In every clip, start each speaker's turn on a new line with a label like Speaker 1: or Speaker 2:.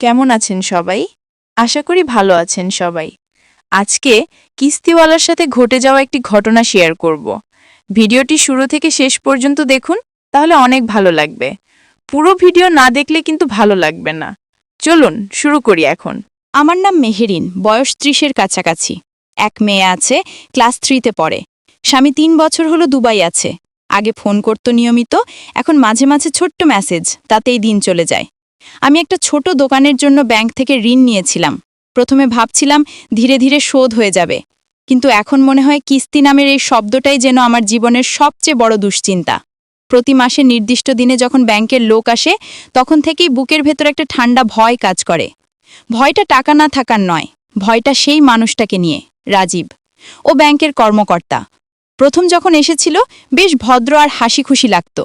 Speaker 1: কেমন আছেন সবাই? আশা করি ভালো আছেন সবাই। আজকে কিস্তিওয়ালার সাথে ঘটে যাওয়া একটি ঘটনা শেয়ার করব। ভিডিওটি শুরু থেকে শেষ পর্যন্ত দেখুন, তাহলে অনেক ভালো লাগবে। পুরো ভিডিও না দেখলে কিন্তু ভালো লাগবে না। চলুন, শুরু করি এখন।
Speaker 2: আমার নাম মেহেরিন, বয়স ত্রিশের কাছাকাছি। এক মেয়ে আছে, ক্লাস থ্রিতে পড়ে। স্বামী তিন বছর হলো দুবাই আছে। আগে ফোন করত নিয়মিত, এখন মাঝে মাঝে ছোট্ট মেসেজ, তাতেই দিন চলে যায়। আমি একটা ছোট দোকানের জন্য ব্যাংক থেকে ঋণ নিয়েছিলাম। প্রথমে ভাবছিলাম ধীরে ধীরে শোধ হয়ে যাবে। কিন্তু এখন মনে হয় কিস্তি নামের এই শব্দটাই যেন আমার জীবনের সবচেয়ে বড় দুশ্চিন্তা। প্রতি মাসে নির্দিষ্ট দিনে যখন ব্যাংকের লোক আসে, তখন থেকেই বুকের ভেতর একটা ঠান্ডা ভয় কাজ করে। ভয়টা টাকা না থাকার নয়, ভয়টা সেই মানুষটাকে নিয়ে, রাজীব। ও ব্যাংকের কর্মকর্তা। প্রথম যখন এসেছিল, বেশ ভদ্র আর হাসি খুশি লাগত।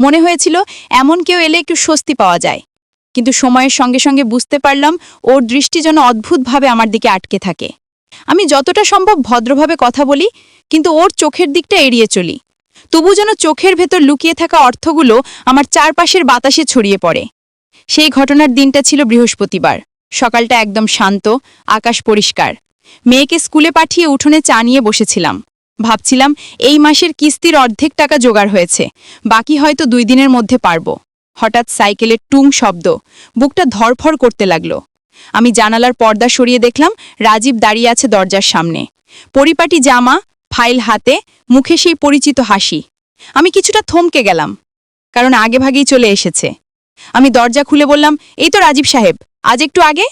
Speaker 2: মনে হয়েছিল এমন কেউ এলে একটু স্বস্তি পাওয়া যায়। কিন্তু সময়ের সঙ্গে সঙ্গে বুঝতে পারলাম ওর দৃষ্টি যেন অদ্ভুতভাবে আমার দিকে আটকে থাকে। আমি যতটা সম্ভব ভদ্রভাবে কথা বলি, কিন্তু ওর চোখের দিকটা এড়িয়ে চলি। তবু যেন চোখের ভেতর লুকিয়ে থাকা অর্থগুলো আমার চারপাশের বাতাসে ছড়িয়ে পড়ে। সেই ঘটনার দিনটা ছিল বৃহস্পতিবার। সকালটা একদম শান্ত, আকাশ পরিষ্কার। মেয়েকে স্কুলে পাঠিয়ে উঠোনে চা নিয়ে বসেছিলাম। ভাবছিলাম এই মাসের কিস্তির অর্ধেক টাকা জোগাড় হয়েছে, বাকি হয়তো দুই দিনের মধ্যে পারব। হঠাৎ সাইকেলের টুং শব্দ। বুকটা ধরফর করতে লাগল। আমি জানালার পর্দা সরিয়ে দেখলাম রাজীব দাঁড়িয়ে আছে দরজার সামনে। পরিপাটি জামা, ফাইল হাতে, মুখে সেই পরিচিত হাসি। আমি কিছুটা থমকে গেলাম, কারণ আগেভাগেই চলে এসেছে। আমি দরজা খুলে বললাম, এই তো রাজীব সাহেব, আজ একটু আগে?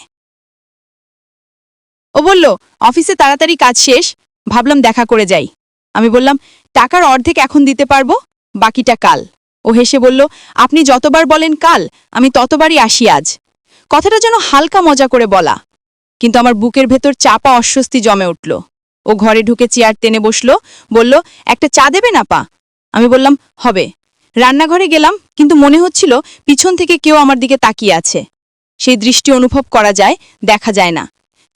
Speaker 2: ও বলল, অফিসে তাড়াতাড়ি কাজ শেষ, ভাবলাম দেখা করে যাই। আমি বললাম, টাকার অর্ধেক এখন দিতে পারব, বাকিটা কাল। ও হেসে বলল, আপনি যতবার বলেন কাল, আমি ততবারই আসি আজ। কথাটা যেন হালকা মজা করে বলা। কিন্তু আমার বুকের ভেতর চাপা অস্বস্তি জমে উঠল। ও ঘরে ঢুকে চেয়ার টেনে বসল, বলল, একটা চা দেবে না পা আমি বললাম, হবে। রান্নাঘরে গেলাম, কিন্তু মনে হচ্ছিল পিছন থেকে কেউ আমার দিকে তাকিয়ে আছে। সেই দৃষ্টি অনুভব করা যায়, দেখা যায় না।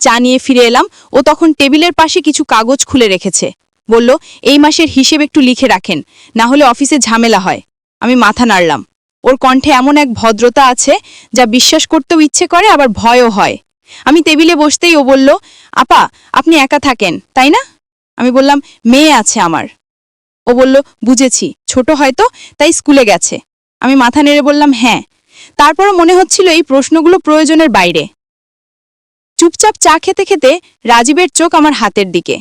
Speaker 2: চা নিয়ে ফিরে এলাম, ও তখন টেবিলের পাশে কিছু কাগজ খুলে রেখেছে। বলল, এই মাসের হিসেব একটু লিখে রাখেন, না হলে অফিসে ঝামেলা হয়। আমি মাথা নাড়লাম। ওর কণ্ঠে এমন এক ভদ্রতা আছে যা বিশ্বাস করতেও ইচ্ছে করে, আবার ভয়ও হয়। আমি টেবিলে বসতেই ও বলল, আপা, আপনি একা থাকেন, তাই না? আমি বললাম, মেয়ে আছে আমার। ও বলল, বুঝেছি, ছোট হয়তো, তাই স্কুলে গেছে। আমি মাথা নেড়ে বললাম হ্যাঁ। তারপরও মনে হচ্ছিল এই প্রশ্নগুলো প্রয়োজনের বাইরে। চুপচাপ চা খেতে খেতে রাজীবের চোখ আমার হাতের দিকে।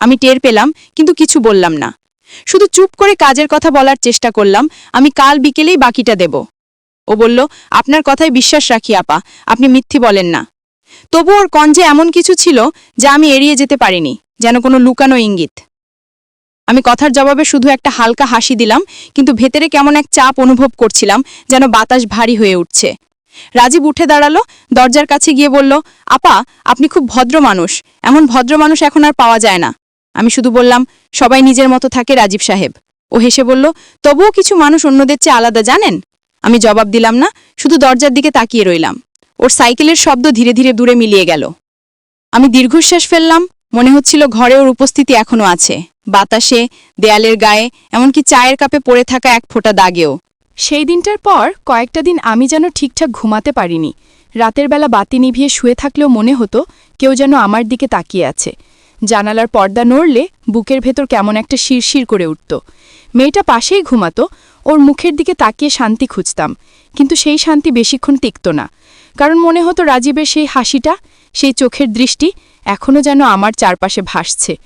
Speaker 2: আমি টের পেলাম, কিন্তু কিছু বললাম না। শুধু চুপ করে কাজের কথা বলার চেষ্টা করলাম, আমি কাল বিকেলেই বাকিটা দেব। ও বলল, আপনার কথায় বিশ্বাস রাখি, আপা, আপনি মিথ্যি বলেন না। তবু ওর কঞ্জে এমন কিছু ছিল যা আমি এড়িয়ে যেতে পারিনি, যেন কোনো লুকানো ইঙ্গিত। আমি কথার জবাবে শুধু একটা হালকা হাসি দিলাম, কিন্তু ভেতরে কেমন এক চাপ অনুভব করছিলাম, যেন বাতাস ভারী হয়ে উঠছে। রাজীব উঠে দাঁড়াল, দরজার কাছে গিয়ে বলল, আপা, আপনি খুব ভদ্র মানুষ, এমন ভদ্র মানুষ এখন আর পাওয়া যায় না। আমি শুধু বললাম, সবাই নিজের মতো থাকে রাজীব সাহেব। ও হেসে বলল, তবুও কিছু মানুষ অন্যদের চেয়ে আলাদা জানেন? আমি জবাব দিলাম না, শুধু দরজার দিকে তাকিয়ে রইলাম। ওর সাইকেলের শব্দ ধীরে ধীরে দূরে মিলিয়ে গেল। আমি দীর্ঘশ্বাস ফেললাম, মনে হচ্ছিল ঘরে ওর উপস্থিতি এখনও আছে। বাতাসে, দেয়ালের গায়ে, এমনকি চায়ের কাপে পড়ে থাকা এক ফোঁটা দাগেও।
Speaker 3: সেই দিনটার পর কয়েকটা দিন আমি যেন ঠিকঠাক ঘুমাতে পারিনি। রাতের বেলা বাতি নিভিয়ে শুয়ে থাকলেও মনে হতো কেউ যেন আমার দিকে তাকিয়ে আছে। জানালার পর্দা নড়লে বুকের ভেতর কেমন একটা শিরশির করে উঠত। মেয়েটা পাশেই ঘুমাতো, ওর মুখের দিকে তাকিয়ে শান্তি খুঁজতাম, কিন্তু সেই শান্তি বেশিক্ষণ টিকত না। কারণ মনে হতো রাজীবের সেই হাসিটা, সেই চোখের দৃষ্টি এখনও যেন আমার চারপাশে ভাসছে।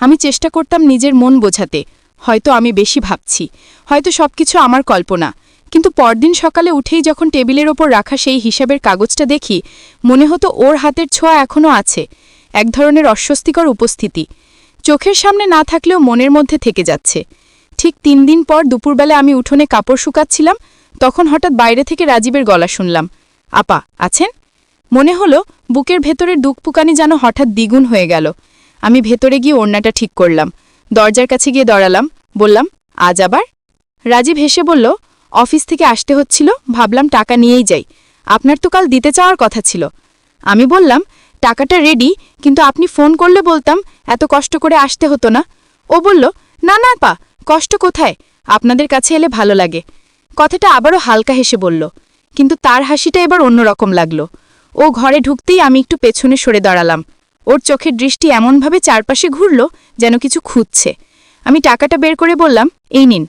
Speaker 3: আমি চেষ্টা করতাম নিজের মন বোঝাতে, হয়তো আমি বেশি ভাবছি, হয়তো সবকিছু আমার কল্পনা। কিন্তু পরদিন সকালে উঠেই যখন টেবিলের ওপর রাখা সেই হিসাবের কাগজটা দেখি, মনে হতো ওর হাতের ছোঁয়া এখনও আছে। এক ধরনের অস্বস্তিকর উপস্থিতি। চোখের সামনে না থাকলেও মনের মধ্যে থেকে যাচ্ছে। ঠিক তিন দিন পর দুপুরবেলা আমি উঠোনে কাপড় শুকাচ্ছিলাম, তখন হঠাৎ বাইরে থেকে রাজীবের গলা শুনলাম। আপা, আছেন? মনে হলো বুকের ভেতরের দুঃখপুকানি যেন হঠাৎ দ্বিগুণ হয়ে গেল। আমি ভেতরে গিয়ে ওড়নাটা ঠিক করলাম। দরজার কাছে গিয়ে দাঁড়ালাম। বললাম, আজ আবার? রাজীব হেসে বলল, অফিস থেকে আসতে হচ্ছিল, ভাবলাম টাকা নিয়েই যাই। আপনার তো কাল দিতে চাওয়ার কথা ছিল। আমি বললাম টাকাটা রেডি কিন্তু আপনি ফোন করলে বলতাম, এত কষ্ট করে আসতে হতো না। ও বলল, না না, পা, কষ্ট কোথায়? আপনাদের কাছে এলে ভালো লাগে। কথাটা আবারও হালকা হেসে বলল, কিন্তু তার হাসিটা এবার অন্যরকম লাগল। ও ঘরে ঢুকতেই আমি একটু পেছনে সরে দাঁড়ালাম। ওর চোখের দৃষ্টি এমনভাবে চারপাশে ঘুরল যেন কিছু খুঁজছে। আমি টাকাটা বের করে বললাম, এই নিন।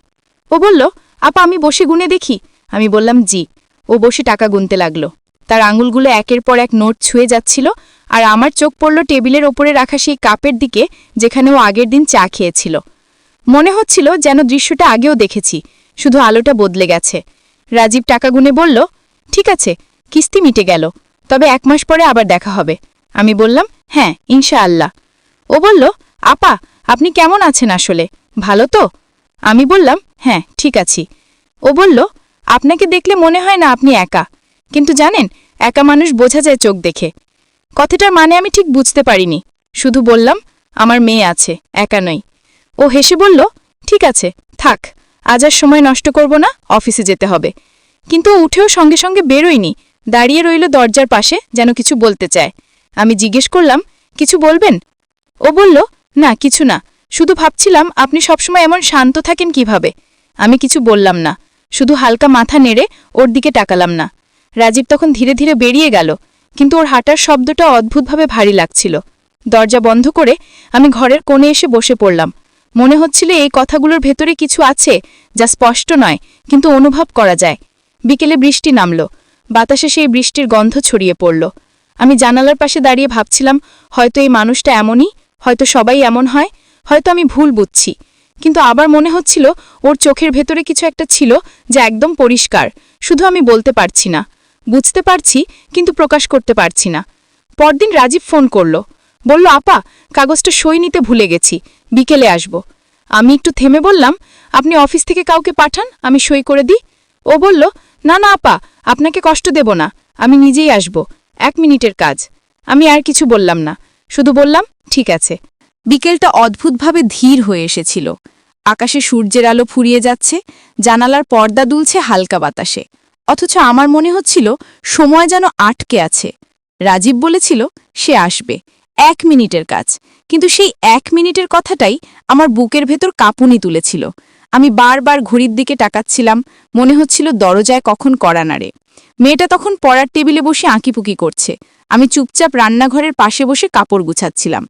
Speaker 3: ও বলল, আপা, আমি বসে গুনে দেখি। আমি বললাম, জি। ও বসে টাকা গুনতে লাগল। তার আঙুলগুলো একের পর এক নোট ছুঁয়ে যাচ্ছিল। আর আমার চোখ পড়ল টেবিলের ওপরে রাখা সেই কাপের দিকে যেখানে ও আগের দিন চা খেয়েছিল। মনে হচ্ছিল যেন দৃশ্যটা আগেও দেখেছি, শুধু আলোটা বদলে গেছে। রাজীব টাকা গুনে বলল, ঠিক আছে, কিস্তি মিটে গেল, তবে এক মাস পরে আবার দেখা হবে। আমি বললাম হ্যাঁ ইনশাআল্লাহ। ও বলল, আপা, আপনি কেমন আছেন আসলে? ভালো তো? আমি বললাম হ্যাঁ ঠিক আছি। ও বলল, আপনাকে দেখলে মনে হয় না আপনি একা, কিন্তু জানেন, একা মানুষ বোঝা যায় চোখ দেখে। কথাটার মানে আমি ঠিক বুঝতে পারিনি। শুধু বললাম, আমার মেয়ে আছে, একা নই। ও হেসে বলল, ঠিক আছে, থাক, আজ আর সময় নষ্ট করব না, অফিসে যেতে হবে। কিন্তু উঠেও সঙ্গে সঙ্গে বেরোয়নি, দাঁড়িয়ে রইল দরজার পাশে যেন কিছু বলতে চায়। আমি জিজ্ঞেস করলাম, কিছু বলবেন? ও বলল, না, কিছু না, শুধু ভাবছিলাম আপনি সবসময় এমন শান্ত থাকেন কীভাবে? আমি কিছু বললাম না, শুধু হালকা মাথা নেড়ে ওর দিকে টাকালাম না। রাজীব তখন ধীরে ধীরে বেরিয়ে গেল। কিন্তু ওর হাঁটার শব্দটা অদ্ভুতভাবে ভারী লাগছিল। দরজা বন্ধ করে আমি ঘরের কোণে এসে বসে পড়লাম। মনে হচ্ছিল এই কথাগুলোর ভেতরে কিছু আছে যা স্পষ্ট নয়, কিন্তু অনুভব করা যায়। বিকেলে বৃষ্টি নামল। বাতাসে সেই বৃষ্টির গন্ধ ছড়িয়ে পড়ল। আমি জানালার পাশে দাঁড়িয়ে ভাবছিলাম, হয়তো এই মানুষটা এমনই, হয়তো সবাই এমন হয়, হয়তো আমি ভুল বুঝছি। কিন্তু আবার মনে হচ্ছিল ওর চোখের ভেতরে কিছু একটা ছিল যা একদম পরিষ্কার, শুধু আমি বলতে পারছি না। বুঝতে পারছি, কিন্তু প্রকাশ করতে পারছি না। পরদিন রাজীব ফোন করল। বলল, আপা, কাগজটা সই নিতে ভুলে গেছি, বিকেলে আসব। আমি একটু থেমে বললাম, আপনি অফিস থেকে কাউকে পাঠান, আমি সই করে দিই। ও বলল, না না, আপা, আপনাকে কষ্ট দেব না, আমি নিজেই আসব, এক মিনিটের কাজ। আমি আর কিছু বললাম না, শুধু বললাম, ঠিক আছে।
Speaker 1: বিকেলটা অদ্ভুতভাবে ধীর হয়ে এসেছিল। আকাশে সূর্যের আলো ফুরিয়ে যাচ্ছে, জানালার পর্দা দুলছে হালকা বাতাসে। অথচ আমার মনে হচ্ছিল সময় যেন আটকে আছে। রাজীব বলেছিল, সে আসবে। এক মিনিটের কাজ। কিন্তু সেই এক মিনিটের কথাটাই আমার বুকের ভেতর কাঁপুনি তুলেছিল। আমি বারবার ঘড়ির দিকে টাকাচ্ছিলাম মনে হচ্ছিল দরজায় কখন কড়া নাড়ে। মেয়েটা তখন পড়ার টেবিলে বসে আঁকিপুকি করছে। আমি চুপচাপ রান্নাঘরের পাশে বসে কাপড় গুছাচ্ছিলাম।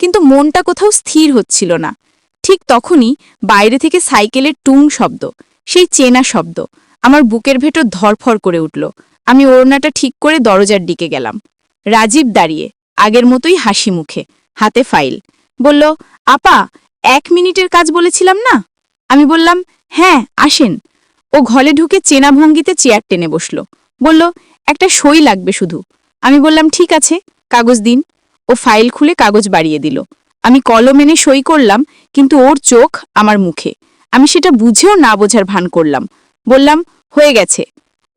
Speaker 1: কিন্তু মনটা কোথাও স্থির হচ্ছিল না। ঠিক তখনই বাইরে থেকে সাইকেলের টুং শব্দ, সেই চেনা শব্দ। আমার বুকের ভেতর ধরফর করে উঠল। আমি ওড়নাটা ঠিক করে দরজার দিকে গেলাম। রাজীব দাঁড়িয়ে, আগের মতোই হাসি মুখে, হাতে ফাইল। বলল, আপা, এক মিনিটের কাজ বলেছিলাম না? আমি বললাম হ্যাঁ আসেন। ও ঘরে ঢুকে চেনা ভঙ্গিতে চেয়ার টেনে বসল। বলল, একটা সই লাগবে শুধু। আমি বললাম, ঠিক আছে, কাগজ দিন। ও ফাইল খুলে কাগজ বাড়িয়ে দিল। আমি কলম এনে সই করলাম, কিন্তু ওর চোখ আমার মুখে। আমি সেটা বুঝেও না বোঝার ভান করলাম। বললাম, হয়ে গেছে।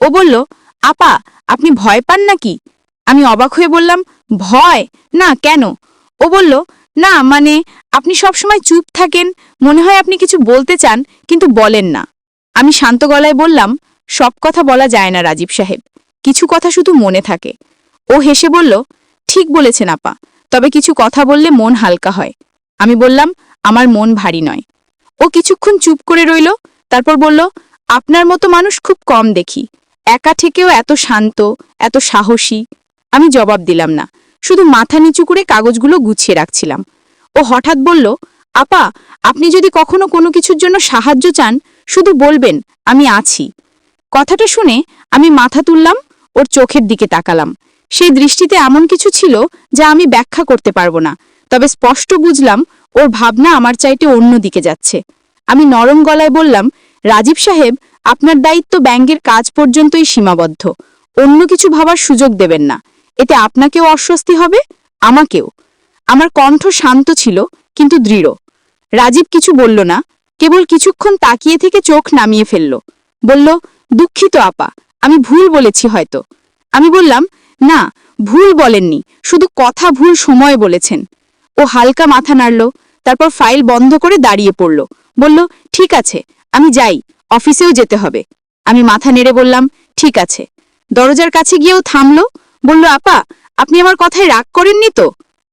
Speaker 1: ও বলল, আপা, আপনি ভয় পান নাকি? আমি অবাক হয়ে বললাম, ভয়? না, কেন? ও বলল, না মানে আপনি সবসময় চুপ থাকেন, মনে হয় আপনি কিছু বলতে চান, কিন্তু বলেন না। আমি শান্ত গলায় বললাম, সব কথা বলা যায় না, রাজীব সাহেব। কিছু কথা শুধু মনে থাকে। ও হেসে বলল, ঠিক বলেছেন, আপা, তবে কিছু কথা বললে মন হালকা হয়। আমি বললাম, আমার মন ভারী নয়। ও কিছুক্ষণ চুপ করে রইল, তারপর বলল আপনার মতো মানুষ খুব কম দেখি। একা থেকেও এত শান্ত, এত সাহসী। আমি জবাব দিলাম না। শুধু মাথা নিচু করে কাগজগুলো গুছিয়ে রাখছিলাম। ও হঠাৎ বলল, আপা, আপনি যদি কখনো কোনো কিছুর জন্য সাহায্য চান, শুধু বলবেন, আমি আছি। কথাটা শুনে আমি মাথা তুললাম, ওর চোখের দিকে তাকালাম। সেই দৃষ্টিতে এমন কিছু ছিল যা আমি ব্যাখ্যা করতে পারব না, তবে স্পষ্ট বুঝলাম ওর ভাবনা আমার চাইতে অন্য দিকে যাচ্ছে। আমি নরম গলায় বললাম রাজীব সাহেব, আপনার দায়িত্ব ব্যাংকের কাজ পর্যন্তই সীমাবদ্ধ। অন্য কিছু ভাবার সুযোগ দেবেন না। এতে আপনাকেও অস্বস্তি হবে, আমাকেও। আমার কণ্ঠ শান্ত ছিল, কিন্তু দৃঢ়। রাজীব কিছু বলল না, কেবল কিছুক্ষণ তাকিয়ে থেকে চোখ নামিয়ে ফেলল। বলল, দুঃখিত আপা, আমি ভুল বলেছি হয়তো। আমি বললাম, না, ভুল বলেননি, শুধু কথা ভুল সময় বলেছেন। ও হালকা মাথা নাড়ল, তারপর ফাইল বন্ধ করে দাঁড়িয়ে পড়ল। বলল, ঠিক আছে আমি যাই, অফিসেও যেতে হবে। আমি মাথা নেড়ে বললাম, ঠিক আছে। দরজার কাছে গিয়েও থামল, বলল, আপা, আপনি আমার কথায় রাগ করেননি তো?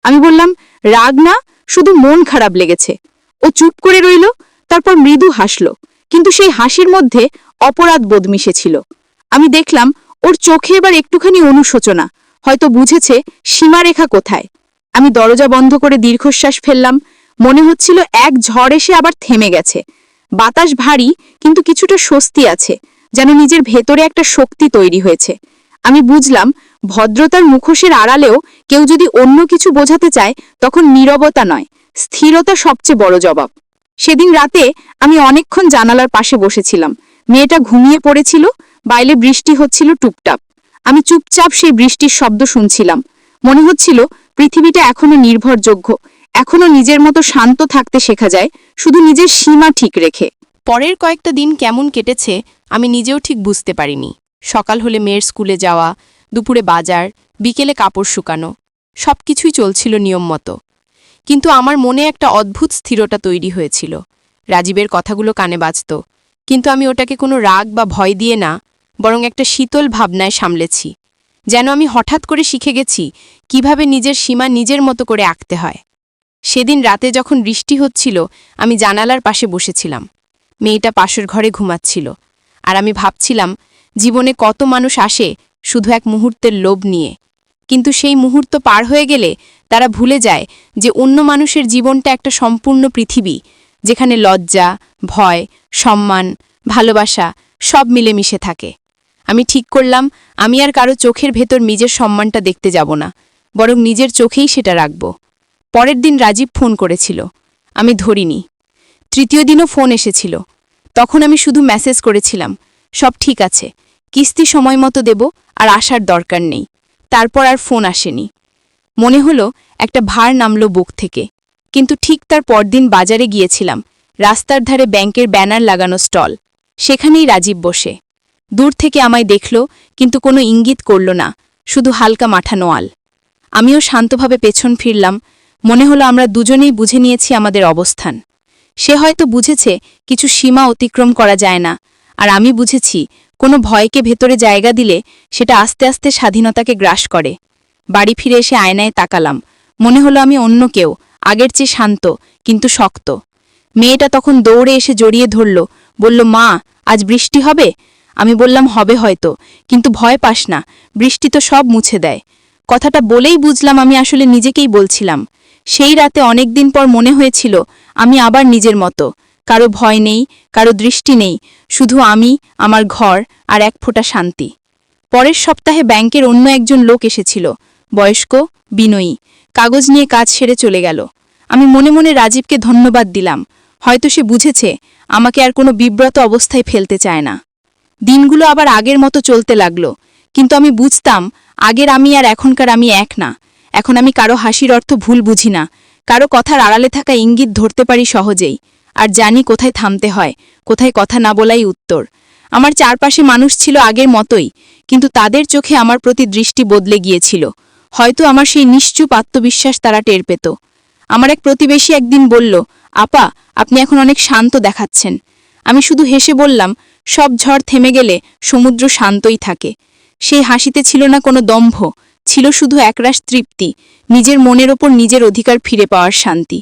Speaker 1: আমি বললাম, রাগ না, শুধু মন খারাপ লেগেছে। ও চুপ করে রইল, তারপর মৃদু হাসল, কিন্তু সেই হাসির মধ্যে অপরাধ বোধ মিশেছিল। আমি দেখলাম, ওর চোখে এবার একটুখানি অনুশোচনা,
Speaker 2: হয়তো বুঝেছে সীমারেখা কোথায়। আমি দরজা বন্ধ করে দীর্ঘশ্বাস ফেললাম, মনে হচ্ছিল এক ঝড় এসে আবার থেমে গেছে। বাতাস ভারী, কিন্তু কিছুটা স্বস্তি আছে, যেন নিজের ভেতরে একটা শক্তি তৈরি হয়েছে। আমি বুঝলাম, ভদ্রতার মুখোশের আড়ালেও কেউ যদি অন্য কিছু বোঝাতে চায়, তখন নীরবতা নয়, স্থিরতা সবচেয়ে বড় জবাব। সেদিন রাতে আমি অনেকক্ষণ জানালার পাশে বসেছিলাম। মেয়েটা ঘুমিয়ে পড়েছিল, বাইরে বৃষ্টি হচ্ছিল টুপটাপ। আমি চুপচাপ সেই বৃষ্টির শব্দ শুনছিলাম। মনে হচ্ছিল পৃথিবীটা এখনও নির্ভরযোগ্য এখনও নিজের মতো শান্ত থাকতে শেখা যায়, শুধু নিজের সীমা ঠিক রেখে।
Speaker 3: পরের কয়েকটা দিন কেমন কেটেছে, আমি নিজেও ঠিক বুঝতে পারিনি। সকাল হলে মেয়ের স্কুলে যাওয়া, দুপুরে বাজার, বিকেলে কাপড় শুকানো সব কিছুই চলছিল নিয়ম মতো। কিন্তু আমার মনে একটা অদ্ভুত স্থিরতা তৈরি হয়েছিল। রাজীবের কথাগুলো কানে বাজত, কিন্তু আমি ওটাকে কোনো রাগ বা ভয় দিয়ে না, বরং একটা শীতল ভাবনায় সামলেছি। যেন আমি হঠাৎ করে শিখে গেছি, কীভাবে নিজের সীমা নিজের মতো করে আঁকতে হয়। সেদিন রাতে যখন বৃষ্টি হচ্ছিল, আমি জানালার পাশে বসেছিলাম। মেয়েটা পাশের ঘরে ঘুমাচ্ছিল। আর আমি ভাবছিলাম, জীবনে কত মানুষ আসে শুধু এক মুহূর্তের লোভ নিয়ে। কিন্তু সেই মুহূর্ত পার হয়ে গেলে তারা ভুলে যায় যে অন্য মানুষের জীবনটা একটা সম্পূর্ণ পৃথিবী, যেখানে লজ্জা, ভয়, সম্মান, ভালোবাসা সব মিলেমিশে থাকে। আমি ঠিক করলাম, আমি আর কারও চোখের ভেতর নিজের সম্মানটা দেখতে যাব না, বরং নিজের চোখেই সেটা রাখব। পরের দিন রাজীব ফোন করেছিল। আমি ধরিনি। তৃতীয় দিনও ফোন এসেছিল। তখন আমি শুধু মেসেজ করেছিলাম, সব ঠিক আছে, কিস্তি সময় মতো দেব আর আসার দরকার নেই। তারপর আর ফোন আসেনি। মনে হলো একটা ভার নামলো বুক থেকে। কিন্তু ঠিক তার পরদিন বাজারে গিয়েছিলাম, রাস্তার ধারে ব্যাংকের ব্যানার লাগানো স্টল। সেখানেই রাজীব বসে। দূর থেকে আমায় দেখল, কিন্তু কোনো ইঙ্গিত করল না, শুধু হালকা মাঠা নোয়াল। আমিও শান্তভাবে পেছন ফিরলাম মনে হলো আমরা দুজনেই বুঝে নিয়েছি আমাদের অবস্থান। সে হয়তো বুঝেছে কিছু সীমা অতিক্রম করা যায় না, আর আমি বুঝেছি কোনো ভয়কে ভেতরে জায়গা দিলে সেটা আস্তে আস্তে স্বাধীনতাকে গ্রাস করে। বাড়ি ফিরে এসে আয়নায় তাকালাম। মনে হলো আমি অন্য কেউ, আগের চেয়ে শান্ত, কিন্তু শক্ত। মেয়েটা তখন দৌড়ে এসে জড়িয়ে ধরল, বলল, মা, আজ বৃষ্টি হবে? আমি বললাম, হবে হয়তো, কিন্তু ভয় পাস না, বৃষ্টি তো সব মুছে দেয়। কথাটা বলেই বুঝলাম আমি আসলে নিজেকেই বলছিলাম। সেই রাতে অনেক দিন পর মনে হয়েছিল, আমি আবার নিজের মতো। কারও ভয় নেই, কারও দৃষ্টি নেই, শুধু আমি, আমার ঘর আর এক ফোঁটা শান্তি। পরের সপ্তাহে ব্যাংকের অন্য একজন লোক এসেছিল, বয়স্ক, বিনয়ী। কাগজ নিয়ে কাজ সেরে চলে গেল। আমি মনে মনে রাজীবকে ধন্যবাদ দিলাম। হয়তো সে বুঝেছে, আমাকে আর কোনো বিব্রত অবস্থায় ফেলতে চায় না। দিনগুলো আবার আগের মতো চলতে লাগল, কিন্তু আমি বুঝতাম, আগের আমি আর এখনকার আমি এক না। এখন আমি কারও হাসির অর্থ ভুল বুঝি না। কারও কথার আড়ালে থাকা ইঙ্গিত ধরতে পারি সহজেই। আর জানি কোথায় থামতে হয়, কোথায় কথা না বলাই উত্তর। আমার চারপাশে মানুষ ছিল আগের মতোই, কিন্তু তাদের চোখে আমার প্রতি দৃষ্টি বদলে গিয়েছিল। হয়তো আমার সেই নিশ্চুপ আত্মবিশ্বাস তারা টের পেত। আমার এক প্রতিবেশী একদিন বলল, আপা, আপনি এখন অনেক শান্ত দেখাচ্ছেন। আমি শুধু হেসে বললাম, সব ঝড় থেমে গেলে সমুদ্র শান্তই থাকে। সেই হাসিতে ছিল না কোনো দম্ভ। ছিল শুধু একরাশ তৃপ্তি, নিজের মনের ওপর নিজের অধিকার ফিরে পাওয়ার শান্তি।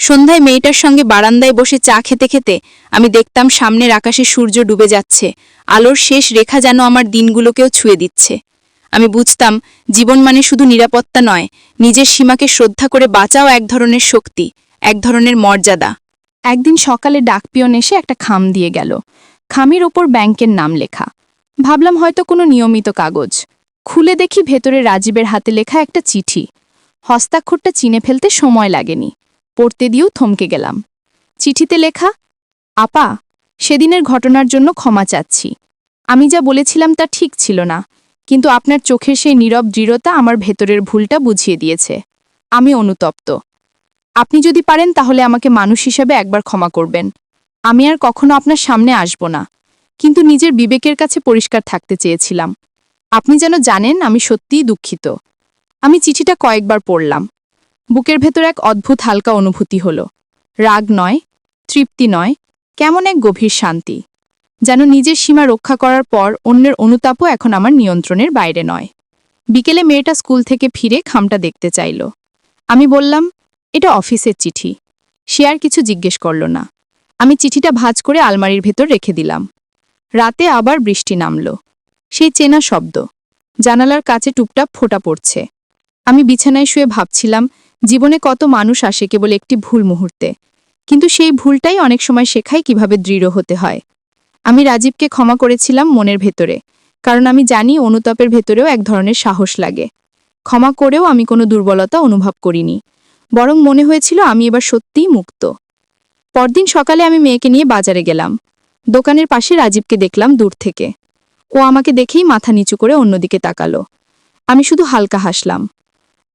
Speaker 3: সন্ধ্যায় মেয়েটার সঙ্গে বারান্দায় বসে চা খেতে খেতে আমি দেখতাম সামনের আকাশে সূর্য ডুবে যাচ্ছে, আলোর শেষ রেখা যেন আমার দিনগুলোকেও ছুঁয়ে দিচ্ছে। আমি বুঝতাম, জীবন মানে শুধু নিরাপত্তা নয়, নিজের সীমাকে শ্রদ্ধা করে বাঁচাও এক ধরনের শক্তি, এক ধরনের মর্যাদা। একদিন সকালে ডাকপিয়ন এসে একটা খাম দিয়ে গেল। খামের ওপর ব্যাংকের নাম লেখা। ভাবলাম হয়তো কোনো নিয়মিত কাগজ। খুলে দেখি ভেতরে রাজীবের হাতে লেখা একটা চিঠি। হস্তাক্ষরটা চিনে ফেলতে সময় লাগেনি। পড়তে দিয়েও থমকে গেলাম। চিঠিতে লেখা, আপা, সেদিনের ঘটনার জন্য ক্ষমা চাচ্ছি। আমি যা বলেছিলাম তা ঠিক ছিল না, কিন্তু আপনার চোখের সেই নীরব দৃঢ়তা আমার ভেতরের ভুলটা বুঝিয়ে দিয়েছে। আমি অনুতপ্ত। আপনি যদি পারেন তাহলে আমাকে মানুষ হিসাবে একবার ক্ষমা করবেন। আমি আর কখনো আপনার সামনে আসব না, কিন্তু নিজের বিবেকের কাছে পরিষ্কার থাকতে চেয়েছিলাম। আপনি যেন জানেন আমি সত্যিই দুঃখিত। আমি চিঠিটা কয়েকবার পড়লাম। বুকের ভেতর এক অদ্ভুত হালকা অনুভূতি হল। রাগ নয়, তৃপ্তি নয়, কেমন এক গভীর শান্তি। যেন নিজের সীমা রক্ষা করার পর অন্যের অনুতাপও এখন আমার নিয়ন্ত্রণের বাইরে নয়। বিকেলে মেয়েটা স্কুল থেকে ফিরে খামটা দেখতে চাইল। আমি বললাম, এটা অফিসের চিঠি। সে আর কিছু জিজ্ঞেস করল না। আমি চিঠিটা ভাঁজ করে আলমারির ভেতর রেখে দিলাম। রাতে আবার বৃষ্টি নামল। সেই চেনা শব্দ। জানালার কাছে টুপটাপ ফোটা পড়ছে। আমি বিছানায় শুয়ে ভাবছিলাম, জীবনে কত মানুষ আসে কেবল একটি ভুল মুহূর্তে। কিন্তু সেই ভুলটাই অনেক সময় শেখায় কীভাবে দৃঢ় হতে হয়। আমি রাজীবকে ক্ষমা করেছিলাম মনের ভেতরে, কারণ আমি জানি অনুতাপের ভেতরেও এক ধরনের সাহস লাগে। ক্ষমা করেও আমি কোনো দুর্বলতা অনুভব করিনি, বরং মনে হয়েছিল আমি এবার সত্যিই মুক্ত। পরদিন সকালে আমি মেয়েকে নিয়ে বাজারে গেলাম। দোকানের পাশে রাজীবকে দেখলাম দূর থেকে। ও আমাকে দেখেই মাথা নিচু করে অন্যদিকে তাকালো। আমি শুধু হালকা হাসলাম।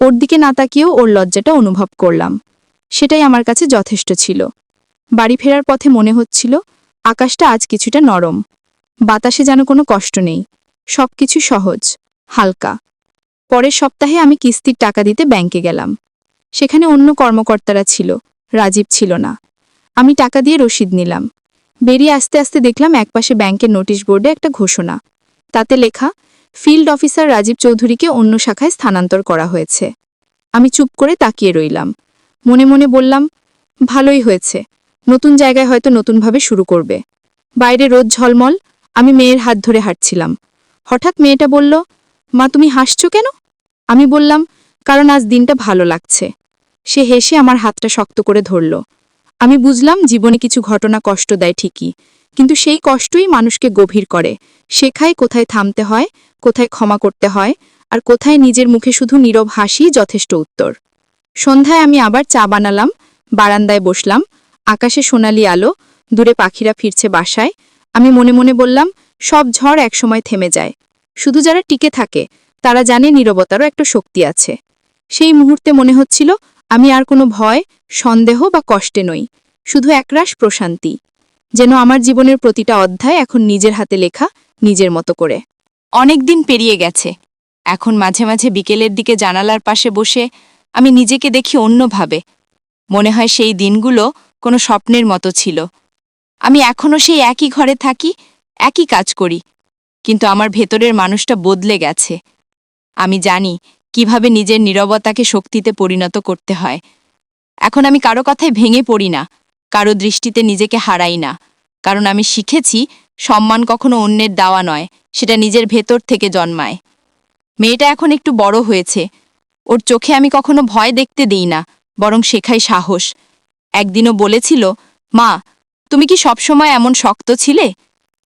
Speaker 3: ওর দিকে না তাকিয়েও ওর লজ্জাটা অনুভব করলাম। সেটাই আমার কাছে যথেষ্ট ছিল। বাড়ি ফেরার পথে মনে হচ্ছিল, আকাশটা আজ কিছুটা নরম। বাতাসে যেন কোনো কষ্ট নেই। সবকিছু সহজ, হালকা। পরের সপ্তাহে আমি কিস্তির টাকা দিতে ব্যাংকে গেলাম। সেখানে অন্য কর্মকর্তারা ছিল, রাজীব ছিল না। আমি টাকা দিয়ে রসিদ নিলাম। বেরিয়ে আস্তে আস্তে দেখলাম একপাশে ব্যাংকের নোটিশ বোর্ডে একটা ঘোষণা। তাতে লেখা, ফিল্ড অফিসার রাজীব চৌধুরীকে অন্য শাখায় স্থানান্তর করা হয়েছে। আমি চুপ করে তাকিয়ে রইলাম। মনে মনে বললাম, ভালোই হয়েছে। নতুন জায়গায় হয়তো নতুনভাবে শুরু করবে। বাইরে রোদ ঝলমল, আমি মেয়ের হাত ধরে হাঁটছিলাম। হঠাৎ মেয়েটা বলল, মা, তুমি হাসছো কেন? আমি বললাম, কারণ আজ দিনটা ভালো লাগছে। সে হেসে আমার হাতটা শক্ত করে ধরল। আমি বুঝলাম জীবনে কিছু ঘটনা কষ্ট দেয় ঠিকই, কিন্তু সেই কষ্টই মানুষকে গভীর করে। শেখায় কোথায় থামতে হয়, কোথায় ক্ষমা করতে হয়, আর কোথায় নিজের মুখে শুধু নীরব হাসি যথেষ্ট উত্তর। সন্ধ্যায় আমি আবার চা বানালাম, বারান্দায় বসলাম, আকাশে সোনালি আলো, দূরে পাখিরা ফিরছে বাসায়। আমি মনে মনে বললাম, সব ঝড় একসময় থেমে যায়। শুধু যারা টিকে থাকে, তারা জানে নীরবতারও একটা শক্তি আছে। সেই মুহূর্তে মনে হচ্ছিল আমি আর কোনো ভয়, সন্দেহ বা কষ্টে নই, শুধু একরাশ প্রশান্তি, যেন আমার জীবনের প্রতিটা অধ্যায় এখন নিজের হাতে লেখা, নিজের মতো করে।
Speaker 1: অনেক দিন পেরিয়ে গেছে। এখন মাঝে মাঝে বিকেলের দিকে জানালার পাশে বসে আমি নিজেকে দেখি অন্যভাবে। মনে হয় সেই দিনগুলো কোনো স্বপ্নের মতো ছিল। আমি এখনও সেই একই ঘরে থাকি, একই কাজ করি, কিন্তু আমার ভেতরের মানুষটা বদলে গেছে। আমি জানি কীভাবে নিজের নীরবতাকে শক্তিতে পরিণত করতে হয়। এখন আমি কারও কথায় ভেঙে পড়ি না, কারও দৃষ্টিতে নিজেকে হারাই না, কারণ আমি শিখেছি সম্মান কখনো অন্যের দেওয়া নয়, সেটা নিজের ভেতর থেকে জন্মায়। মেয়েটা এখন একটু বড় হয়েছে, ওর চোখে আমি কখনো ভয় দেখতে দিই না, বরং শেখাই সাহস। একদিনও বলেছিল, মা, তুমি কি সবসময় এমন শক্ত ছিলে?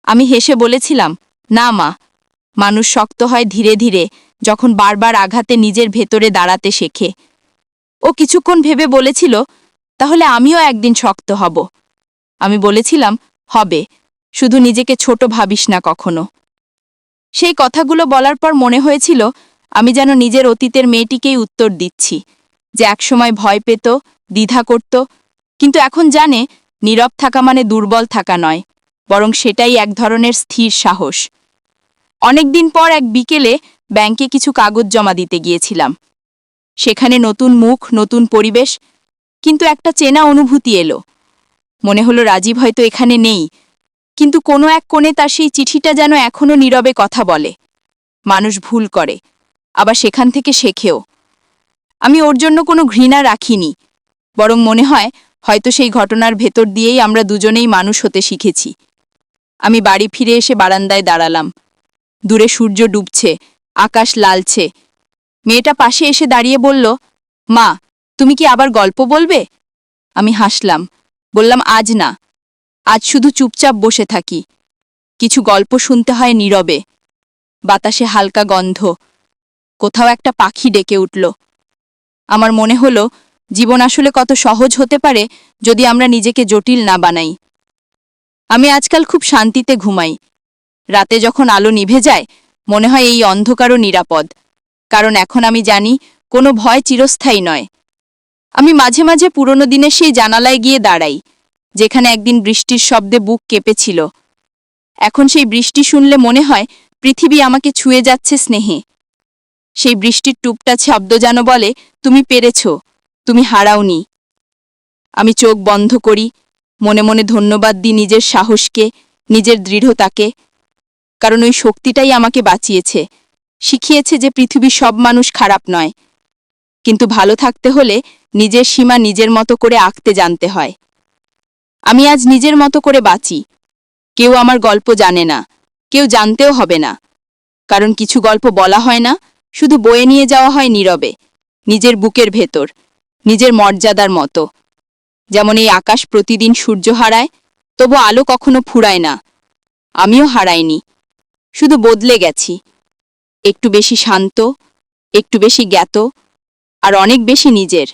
Speaker 1: আমি হেসে বলেছিলাম, না মা, মানুষ শক্ত হয় ধীরে ধীরে যখন বারবার আঘাতে নিজের ভেতরে দাঁড়াতে শেখে। ও কিছুক্ষণ ভেবে বলেছিল, তাহলে আমিও একদিন শক্ত হব। আমি বলেছিলাম, হবে, শুধু নিজেকে ছোট ভাবিস না কখনো। সেই কথাগুলো বলার পর মনে হয়েছিল, আমি যেন নিজের অতীতের মেয়েটিকেই উত্তর দিচ্ছি, যে একসময় ভয় পেত, দ্বিধা করত, কিন্তু এখন জানে, নীরব থাকা মানে দুর্বল থাকা নয়, বরং সেটাই এক ধরনের স্থির সাহস। অনেকদিন পর এক বিকেলে ব্যাংকে কিছু কাগজ জমা দিতে গিয়েছিলাম। সেখানে নতুন মুখ, নতুন পরিবেশ, কিন্তু একটা চেনা অনুভূতি এলো। মনে হলো রাজীব হয়তো এখানে নেই, কিন্তু কোনো এক কোণে তার সেই চিঠিটা যেন এখনও নীরবে কথা বলে। মানুষ ভুল করে, আবার সেখান থেকে শেখেও। আমি ওর জন্য কোনো ঘৃণা রাখিনি, বরং মনে হয় হয়তো সেই ঘটনার ভেতর দিয়েই আমরা দুজনেই মানুষ হতে শিখেছি। আমি বাড়ি ফিরে এসে বারান্দায় দাঁড়ালাম। দূরে সূর্য ডুবছে আকাশ লালছে। মেয়েটা পাশে এসে দাঁড়িয়ে বলল, মা, তুমি কি আবার গল্প বলবে? আমি হাসলাম, বললাম, আজ না। আজ শুধু চুপচাপ বসে থাকি। কিছু গল্প শুনতে হয় নীরবে। বাতাসে হালকা গন্ধ। কোথাও একটা পাখি ডেকে উঠল। আমার মনে হলো, জীবন আসলে কত সহজ হতে পারে যদি আমরা নিজেকে জটিল না বানাই। আমি আজকাল খুব শান্তিতে ঘুমাই। রাতে যখন আলো নিভে যায় মনে হয় এই অন্ধকারও নিরাপদ। কারণ এখন আমি জানি, কোনো ভয় চিরস্থায়ী নয়। আমি মাঝে মাঝে পুরনো দিনের সেই জানালায় গিয়ে দাঁড়াই, যেখানে একদিন বৃষ্টির শব্দে বুক কেঁপেছিল। এখন সেই বৃষ্টি শুনলে মনে হয়, পৃথিবী আমাকে ছুঁয়ে যাচ্ছে স্নেহে। সেই বৃষ্টির টুপটা শব্দ যেন বলে, তুমি পেরেছ, তুমি হারাওনি। আমি চোখ বন্ধ করি, মনে মনে ধন্যবাদ দিই নিজের সাহসকে, নিজের দৃঢ়তাকে কারণ ওই শক্তিটাই আমাকে বাঁচিয়েছে। শিখিয়েছে যে পৃথিবীর সব মানুষ খারাপ নয়। কিন্তু ভালো থাকতে হলে নিজের সীমা নিজের মতো করে আঁকতে জানতে হয়। আমি আজ নিজের মতো করে বাঁচি। কেউ আমার গল্প জানে না। কেউ জানতেও হবে না।
Speaker 2: কারণ কিছু গল্প বলা হয় না, শুধু বয়ে নিয়ে যাওয়া হয় নীরবে, নিজের বুকের ভেতর, নিজের মর্যাদার মতো। যেমন এই আকাশ প্রতিদিন সূর্য হারায়, তবু আলো কখনো ফুরায় না। আমিও হারাইনি। শুধু বদলে গেছি। একটু বেশি শান্ত একটু বেশি জ্ঞাত আর অনেক বেশি নিজের।